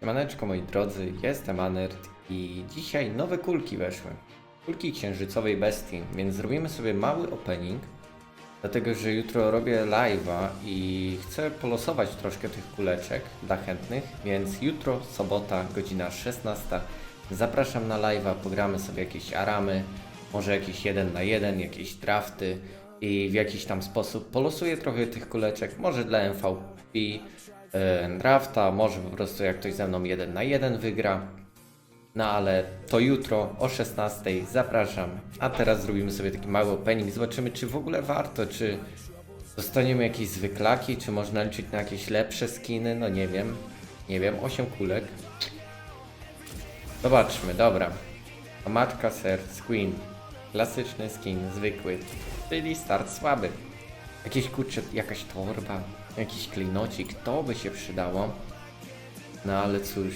Siemaneczko moi drodzy, jestem Anert i dzisiaj nowe kulki weszły. Kulki księżycowej bestii, więc zrobimy sobie mały opening. Dlatego, że jutro robię live'a i chcę polosować troszkę tych kuleczek dla chętnych, więc jutro, sobota, godzina 16. Zapraszam na live'a, pogramy sobie jakieś aramy, może jakieś 1 na 1, jakieś drafty i w jakiś tam sposób polosuję trochę tych kuleczek, może dla MVP drafta, może po prostu jak ktoś ze mną 1 na 1 wygra. No ale to jutro o 16 zapraszam. A teraz zrobimy sobie taki mały opening. Zobaczymy, czy w ogóle warto, czy dostaniemy jakieś zwyklaki, czy można liczyć na jakieś lepsze skiny. No nie wiem. Nie wiem, 8 kulek. Zobaczmy, dobra. Matka serc, Queen. Klasyczny skin, zwykły. Czyli start słaby. Jakieś kurcze, jakaś torba, jakiś klejnocik, to by się przydało. No ale cóż.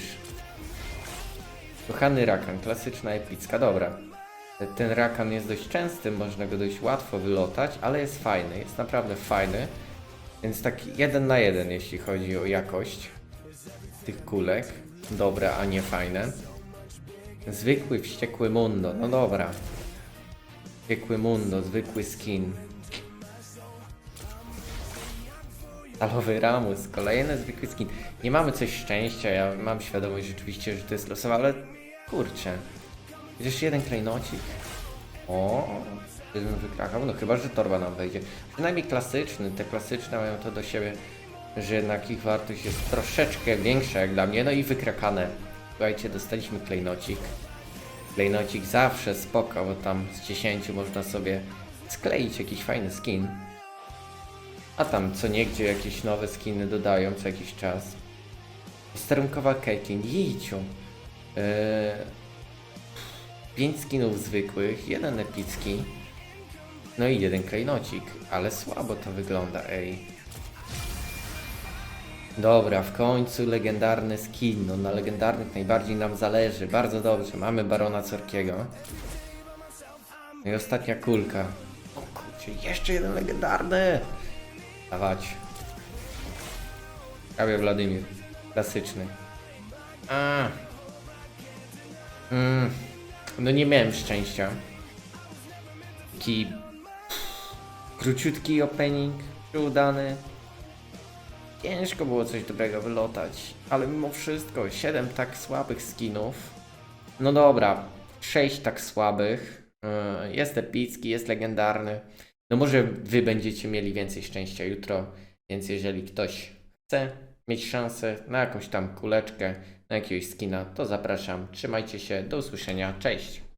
Kochany rakan, klasyczna epicka, dobra. Ten rakan jest dość częsty, można go dość łatwo wylotać, ale jest fajny, jest naprawdę fajny. Więc taki jeden na jeden, jeśli chodzi o jakość tych kulek. Dobre, a nie fajne. Zwykły, wściekły mundo, no dobra. Zwykły mundo, zwykły skin. Stalowy Ramus, kolejny zwykły skin. Nie mamy coś szczęścia, ja mam świadomość rzeczywiście, że to jest losowe, ale kurczę. Chociaż jeden klejnocik. O, jeden wykrakał, no chyba, że torba nam wejdzie. Przynajmniej klasyczny, te klasyczne mają to do siebie, że jednak ich wartość jest troszeczkę większa jak dla mnie. No i wykrakane. Słuchajcie, dostaliśmy klejnocik. Klejnocik zawsze spoko, bo tam z 10 można sobie skleić jakiś fajny skin. A tam co niegdzie jakieś nowe skiny dodają co jakiś czas. Sterunkowa Caitlyn, jejciu. Eee, 5 skinów zwykłych, jeden epicki. No i jeden klejnocik, ale słabo to wygląda, ej. Dobra, w końcu legendarny skin. No na legendarnych najbardziej nam zależy. Bardzo dobrze, mamy Barona Corkiego. No i ostatnia kulka. O kurczę, jeszcze jeden legendarny! Dawać. Prawie Wladimir. Klasyczny. A. Mm. No nie miałem szczęścia. Taki króciutki opening, udany. Ciężko było coś dobrego wylotać, ale mimo wszystko 7 tak słabych skinów. No dobra, 6 tak słabych. Yy, Jest epicki, jest legendarny. No może wy będziecie mieli więcej szczęścia jutro, więc jeżeli ktoś chce mieć szansę na jakąś tam kuleczkę, na jakiegoś skina, to zapraszam. Trzymajcie się, do usłyszenia, cześć!